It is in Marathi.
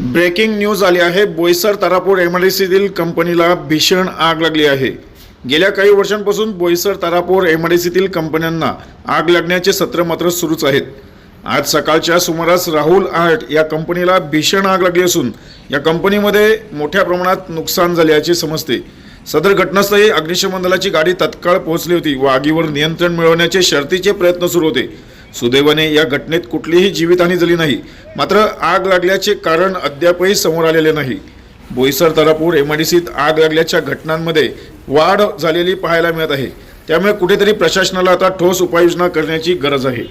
ब्रेकिंग न्यूज आली आहे. बोईसर तारापूर सीतील कंपनीला भीषण आग लागली आहे. गेल्या काही वर्षांपासून बोईसर तारापूर सीतील कंपन्यांना आग लागण्याचे सत्र मात्र सुरूच आहेत. आज सकाळच्या सुमारास राहुल आर्ट या कंपनीला भीषण आग लागली असून या कंपनीमध्ये मोठ्या प्रमाणात नुकसान झाल्याचे समजते. सदर घटनास्थळी अग्निशमन दलाची गाडी तत्काळ पोहोचली होती व आगीवर नियंत्रण मिळवण्याचे शर्तीचे प्रयत्न सुरू होते. सुदैवाने या घटनेत कुठलीही जीवितहानी झाली नाही. मात्र आग लागल्याचे कारण अद्यापही समोर आलेले नाही. बोईसर तारापूर एमआयडीसीत आग लागल्याच्या घटनांमध्ये वाढ झालेली पाहायला मिळत आहे. त्यामुळे कुठेतरी प्रशासनाला आता ठोस उपाययोजना करण्याची गरज आहे.